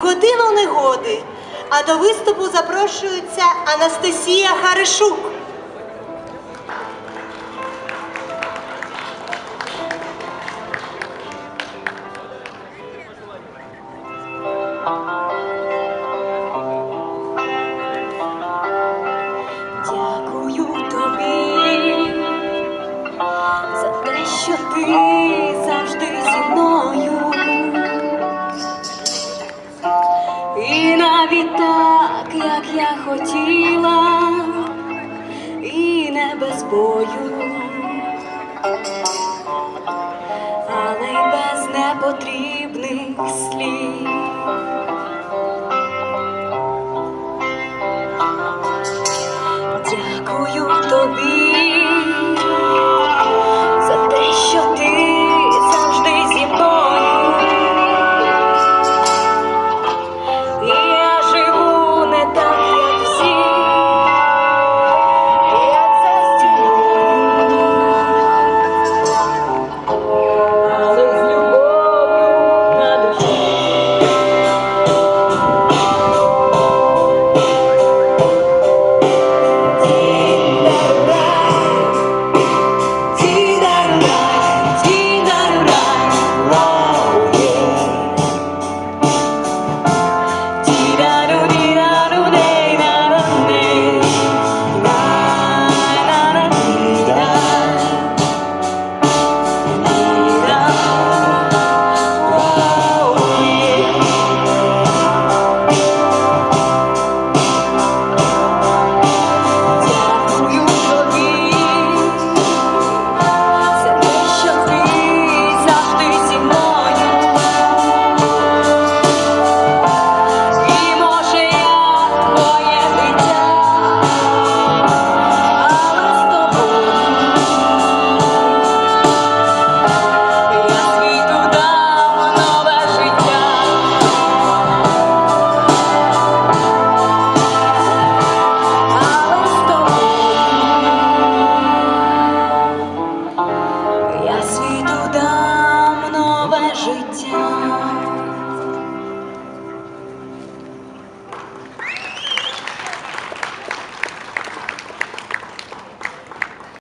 Годину негоди, а до виступу запрошується Анастасія Харишук. Дякую тобі за те, що ти. навіть так, як я хотіла, і не без бою, але й без непотрібних слів.